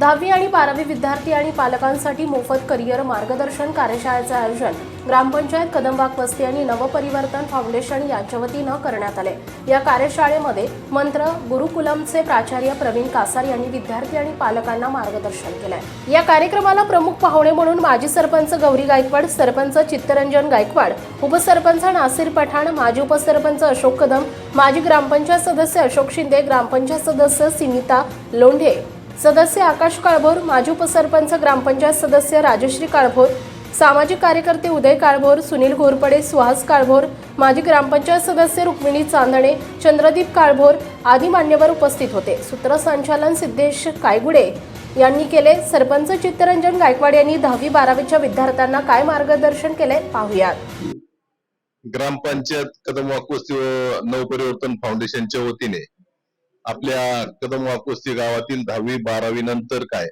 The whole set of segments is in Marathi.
दहावी आणि बारावी विद्यार्थी आणि पालकांसाठी मोफत करिअर मार्गदर्शन कार्यशाळेचं आयोजन ग्रामपंचायत कदमबाग वस्ती आणि नवपरिवर्तन फाउंडेशन यांच्या वतीनं करण्यात आले. या कार्यशाळेमध्ये मंत्र गुरुकुलमचे प्राचार्य प्रवीण कासार यांनी विद्यार्थी आणि पालकांना मार्गदर्शन केलंय. या कार्यक्रमाला प्रमुख पाहुणे म्हणून माजी सरपंच गौरी गायकवाड सरपंच चित्तरंजन गायकवाड उपसरपंच नासिर पठाण माजी उपसरपंच अशोक कदम माजी ग्रामपंचायत सदस्य अशोक शिंदे ग्रामपंचायत सदस्य सिमिता लोंढे सदस्य आकाश काळभोर माजी उपसरपंच ग्रामपंचायत सदस्य राजश्री काळभोर सामाजिक कार्यकर्ते उदय काळभोर सुनील घोरपडे सुहास काळभोर माजी ग्रामपंचायत सदस्य रुक्मिणी चांदणे चंद्रदीप काळभोर आदी मान्यवर उपस्थित होते. सूत्रसंचालन सिद्धेश कायगुडे यांनी केले. सरपंच चित्तरंजन गायकवाड यांनी दहावी बारावीच्या विद्यार्थ्यांना काय मार्गदर्शन केले पाहुयात. ग्रामपंचायत कदम वाकुस्ती व नवपरिवर्तन फाउंडेशनच्या वतीने आपल्या कदम वाकोस्ती गावातील दहावी बारावी नंतर काय?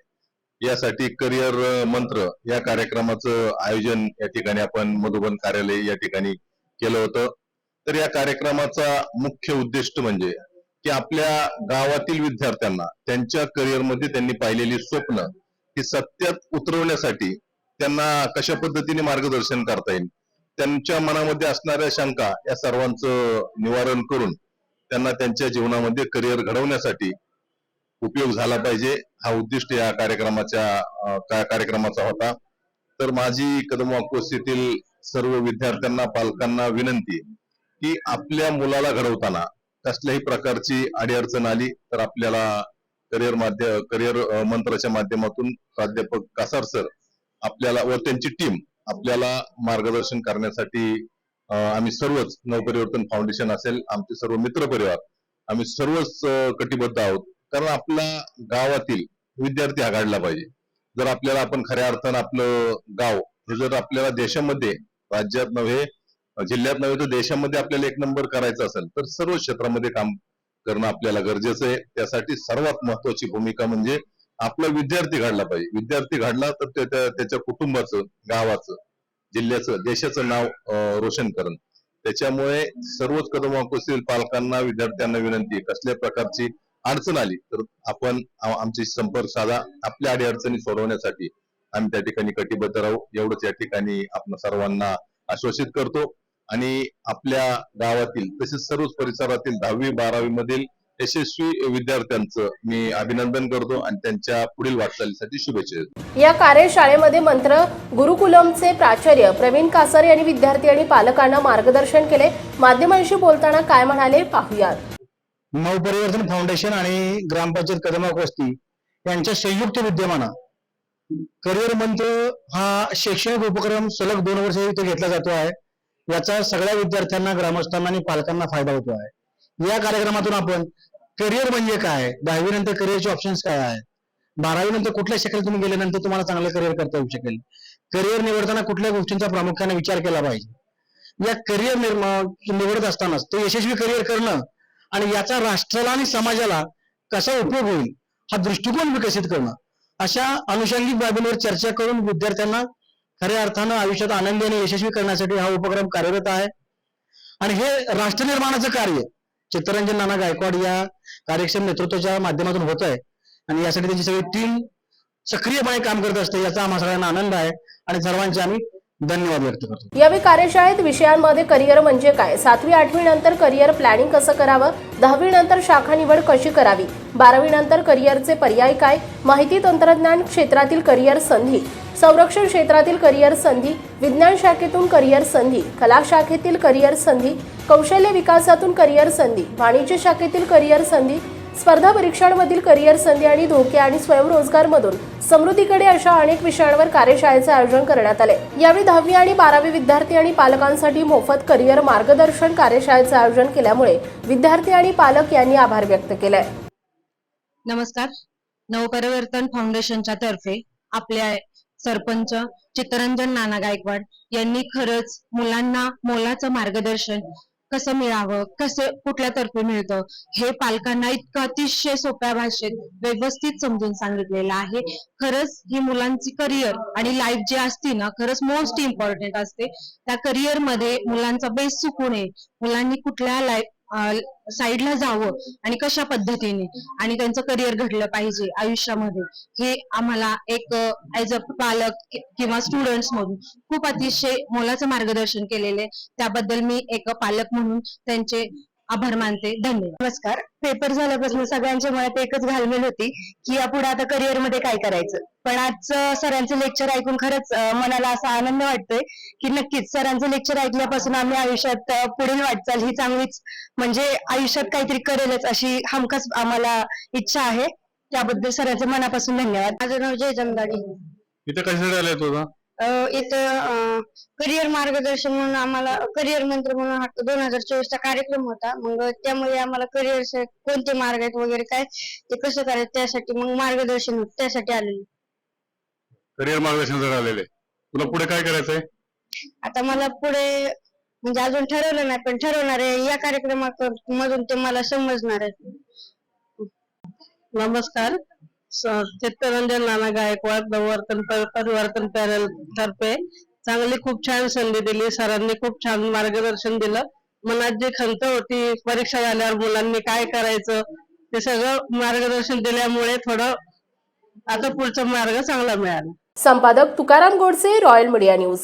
यासाठी करिअर मंत्र या कार्यक्रमाचं आयोजन या ठिकाणी आपण मधुबन कार्यालय या ठिकाणी केलं होतं. तर या कार्यक्रमाचा मुख्य उद्दिष्ट म्हणजे की आपल्या गावातील विद्यार्थ्यांना त्यांच्या करिअरमध्ये त्यांनी पाहिलेली स्वप्न ही सत्यात उतरवण्यासाठी त्यांना कशा पद्धतीने मार्गदर्शन करता येईल? त्यांच्या मनामध्ये असणाऱ्या शंका या सर्वांचं निवारण करून त्यांना त्यांच्या जीवनामध्ये करिअर घडवण्यासाठी उपयोग झाला पाहिजे. हा उद्दिष्ट या कार्यक्रमाच्या का- कार्यक्रमाचा होता. तर माझी कदम येथील सर्व विद्यार्थ्यांना पालकांना विनंती की आपल्या मुलाला घडवताना कसल्याही प्रकारची अडीअडचण आली तर आपल्याला करिअर माध्य करिअर मंत्राच्या माध्यमातून प्राध्यापक कासार सर आपल्याला व त्यांची टीम आपल्याला मार्गदर्शन करण्यासाठी आम्ही सर्वच नवपरिवर्तन फाउंडेशन असेल आमचे सर्व मित्र परिवार आम्ही सर्वच कटिबद्ध आहोत. कारण आपला गावातील विद्यार्थी आघाडला पाहिजे. जर आपल्याला आपण खऱ्या अर्थानं आपलं गाव हे जर आपल्याला देशामध्ये राज्यात नव्हे जिल्ह्यात नव्हे तर देशामध्ये आपल्याला एक नंबर करायचा असेल तर सर्व क्षेत्रामध्ये काम करणं आपल्याला गरजेचं आहे. त्यासाठी सर्वात महत्वाची भूमिका म्हणजे आपला विद्यार्थी घडला पाहिजे. विद्यार्थी घडला तर त्याच्या कुटुंबाचं गावाचं जिल्ह्याचं देशाचं नाव रोशन करण. त्याच्यामुळे सर्वच कदम वापरतील पालकांना विद्यार्थ्यांना विनंती कसल्या प्रकारची अडचण आली तर आपण आमची संपर्क साधा आपल्या आडी अडचणी सोडवण्यासाठी आम्ही त्या ठिकाणी कटिबद्ध राहू. एवढंच या ठिकाणी आपण सर्वांना आश्वासित करतो. आणि आपल्या गावातील तसेच सर्वच परिसरातील दहावी बारावी मधील यशस्वी विद्यार्थ्यांचं मी अभिनंदन करतो आणि त्यांच्या पुढील वाटचालीसाठी शुभेच्छा देतो. या कार्यशाळेमध्ये मंत्र गुरुकुलमचे प्राचार्य प्रवीण कासर यांनी विद्यार्थी आणि पालकांना मार्गदर्शन केले. माध्यमांशी बोलताना काय म्हणाले पाहुयात. नवपरिवर्तन फाउंडेशन आणि ग्रामपंचायत कदमाक वस्ती यांच्या संयुक्त विद्यमानं करिअर मंत्र हा शैक्षणिक उपक्रम सलग दोन वर्ष इथे घेतला जातो आहे. याचा सगळ्या विद्यार्थ्यांना ग्रामस्थांना आणि पालकांना फायदा होतो आहे. या कार्यक्रमातून आपण करिअर म्हणजे काय? दहावी नंतर करिअरचे ऑप्शन्स काय आहेत? बारावी नंतर कुठल्या शाखेत तुम्ही गेल्यानंतर तुम्हाला चांगलं करिअर करता येऊ शकेल? करिअर निवडताना कुठल्या गोष्टींचा प्रामुख्याने विचार केला पाहिजे? या करिअर निवडत असतानाच ते यशस्वी करिअर करणं आणि याचा राष्ट्राला आणि समाजाला कसा उपयोग होईल हा दृष्टिकोन विकसित करणं अशा अनुषंगिक बाबींवर चर्चा करून विद्यार्थ्यांना खऱ्या अर्थानं आयुष्यात आनंदी आणि यशस्वी करण्यासाठी हा उपक्रम कार्यरत आहे. आणि हे राष्ट्र निर्माणाचं कार्य चित्तरंजन नाना गायकवाड या कार्यक्षम नेतृत्वाच्या माध्यमातून होत आहे आणि यासाठी त्यांची सगळी टीम सक्रियपणे काम करत असते याचा आम्हा सगळ्यांना आनंद आहे. आणि सर्वांचे आम्ही धन्यवाद व्यक्त करतो. यावेळी कार्यशाळेत विषयांमध्ये करिअर म्हणजे काय? सातवी आठवी नंतर करिअर प्लॅनिंग कसं करावं? दहावी नंतर शाखा निवड कशी करावी? बारावी नंतर करिअरचे पर्याय काय? माहिती तंत्रज्ञान क्षेत्रातील करिअर संधी संरक्षण क्षेत्रातील करिअर संधी विज्ञान शाखेतून करिअर संधी कला शाखेतील करिअर संधी कौशल्य विकासातून करिअर संधी वाणिज्य शाखेतील करिअर संधी स्पर्धा परीक्षांमधील करिअर संधी आणि धोके आणि स्वयंरोजगारमधून समृद्धीकडे अशा अनेक विषयांवर कार्यशाळेचे आयोजन करण्यात आले. यावेळी दहावी आणि बारावी विद्यार्थी आणि पालकांसाठी मोफत करिअर मार्गदर्शन कार्यशाळेचे आयोजन केल्यामुळे विद्यार्थी आणि पालक यांनी आभार व्यक्त केले नमस्कार. नवपरिवर्तन फाउंडेशनच्या तर्फे आपल्या सरपंच चित्तरंजन नाना गायकवाड यांनी खरंच मुलांना मोलाचं मार्गदर्शन कसं मिळावं कसं कुठल्या तर्फे मिळतं हे पालकांना इतकं अतिशय सोप्या भाषेत व्यवस्थित समजून सांगितलेलं आहे. खरंच ही मुलांची करिअर आणि लाईफ जी असते ना खरंच मोस्ट इम्पॉर्टंट असते. त्या करिअरमध्ये मुलांचा बेस चुकू नये. मुलांनी कुठल्या लाईफ साईडला जावं आणि कशा पद्धतीने? आणि त्यांचं करिअर घडलं पाहिजे आयुष्यामध्ये. हे आम्हाला एक ऍज अ पालक किंवा स्टुडंट्स म्हणून खूप अतिशय मोलाचं मार्गदर्शन केलेले त्याबद्दल मी एक पालक म्हणून त्यांचे आभार मानते. धन्यवाद. नमस्कार. पेपर झाल्यापासून सगळ्यांच्या मनात एकच घालमेल होती की यापुढे आता करिअरमध्ये काय करायचं? पण आजचं सरांचं लेक्चर ऐकून खरंच मनाला असा आनंद वाटतोय की नक्कीच सरांचं लेक्चर ऐकल्यापासून आम्ही आयुष्यात पुढील वाटचाल ही चांगलीच म्हणजे आयुष्यात काहीतरी करेलच अशी हमखास आम्हाला इच्छा आहे. त्याबद्दल सरांचे मनापासून धन्यवाद. माझं नाव जय जमदाडी इथं कशासाठी आलाय तुझा इथं करिअर मार्गदर्शन म्हणून आम्हाला करिअर मंत्र म्हणून दोन हजार चोवीसचा कार्यक्रम होता. मग त्यामुळे आम्हाला करिअर कोणते मार्ग आहेत वगैरे काय ते कसं करायचं त्यासाठी मग मार्गदर्शन होतं, त्यासाठी आलेलो. करिअर मार्गदर्शन आलेले. तुला पुढे काय करायचंय? आता मला पुढे म्हणजे अजून ठरवलं नाही पण ठरवणार आहे या कार्यक्रमामधून ते मला समजणार आहे नमस्कार. चित्तरंजन नाना गायकवाड नववर्तन परिवर्तन पॅनल तर्फे चांगली खूप छान संधी दिली. सरांनी खूप छान मार्गदर्शन दिलं. मनात जी खंत होती परीक्षा झाल्यावर मुलांनी काय करायचं ते सगळं मार्गदर्शन दिल्यामुळे थोडं आता पुढचा मार्ग चांगला मिळाला. संपादक Tukaram Godse Royal Media News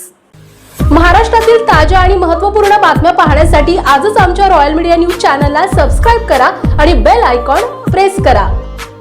महाराष्ट्रातील ताज्या आणि महत्त्वपूर्ण बातम्या पाहण्यासाठी आजच आमच्या रॉयल मीडिया न्यूज चॅनलला सबस्क्राईब करा आणि बेल आयकॉन प्रेस करा.